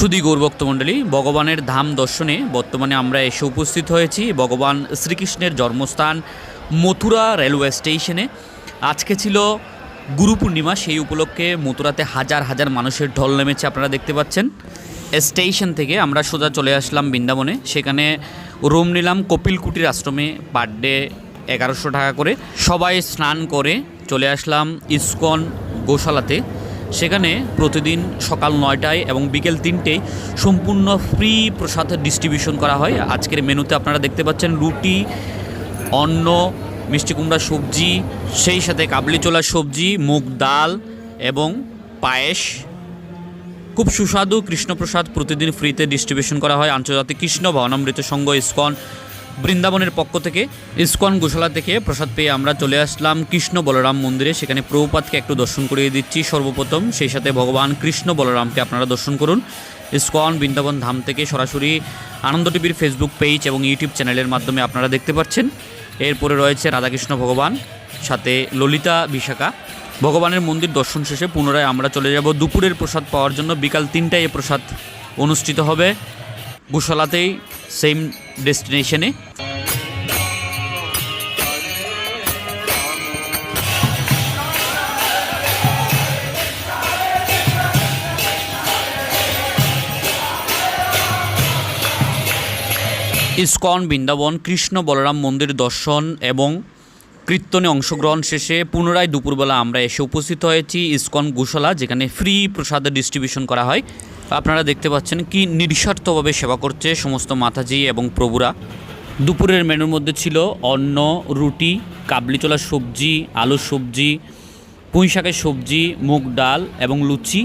সুদী গৌরভক্তমণ্ডলী, ভগবানের ধাম দর্শনে বর্তমানে আমরা এসে উপস্থিত হয়েছি। ভগবান শ্রীকৃষ্ণের জন্মস্থান মথুরা রেলওয়ে স্টেশনে। আজকে ছিল গুরু পূর্ণিমা, সেই উপলক্ষে মথুরাতে হাজার হাজার মানুষের ঢল নেমেছে, আপনারা দেখতে পাচ্ছেন। স্টেশন থেকে আমরা সোজা চলে আসলাম বৃন্দাবনে। সেখানে রুম নিলাম, কপিল কুটির আশ্রমে পার ডে এগারোশো টাকা করে। সবাই স্নান করে চলে আসলাম ইস্কন গোশালাতে। সেখানে প্রতিদিন সকাল নয়টায় এবং বিকেল তিনটেয় সম্পূর্ণ ফ্রি প্রসাদ ডিস্ট্রিবিউশন করা হয়। আজকের মেনুতে আপনারা দেখতে পাচ্ছেন রুটি, অন্ন, মিষ্টি কুমড়া সবজি, সেই সাথে কাবলি চোলা সবজি, মুগ ডাল এবং পায়েস। খুব সুস্বাদু কৃষ্ণপ্রসাদ প্রতিদিন ফ্রিতে ডিস্ট্রিবিউশন করা হয়। আন্তর্জাতিক কৃষ্ণ ভবনামৃত সংঘ ইস্কন বৃন্দাবনের পক্ষ থেকে ইস্কন গোশালা থেকে প্রসাদ পেয়ে আমরা চলে আসলাম কৃষ্ণ বলরাম মন্দিরে। সেখানে প্রভুপাতকে একটু দর্শন করিয়ে দিচ্ছি। সর্বপ্রথম সেই সাথে ভগবান কৃষ্ণ বলরামকে আপনারা দর্শন করুন। ইস্কন বৃন্দাবন ধাম থেকে সরাসরি আনন্দ টিভির ফেসবুক পেজ এবং ইউটিউব চ্যানেলের মাধ্যমে আপনারা দেখতে পাচ্ছেন। এরপরে রয়েছে রাধাকৃষ্ণ ভগবান, সাথে ললিতা বিশাখা। ভগবানের মন্দির দর্শন শেষে পুনরায় আমরা চলে যাব। দুপুরের প্রসাদ পাওয়ার জন্য বিকাল তিনটায় এ প্রসাদ অনুষ্ঠিত হবে। গোশালাতেই সেম ডেস্টিনেশনে। ইস্কন বৃন্দাবন কৃষ্ণ বলরাম মন্দির দর্শন এবং কীর্তনে অংশগ্রহণ শেষে পুনরায় দুপুরবেলা আমরা এসে উপস্থিত হয়েছি ইস্কন গোশালা, যেখানে ফ্রি প্রসাদ ডিস্ট্রিবিউশন করা হয়। আপনারা দেখতে পাচ্ছেন কি নিঃস্বার্থভাবে সেবা করছে সমস্ত মাতাজি এবং প্রভুরা। দুপুরের মেনুর মধ্যে ছিল অন্ন, রুটি, কাবলি চোলা সবজি আলু সবজি পুঁই শাকের সবজি, মুগ ডাল এবং লুচি।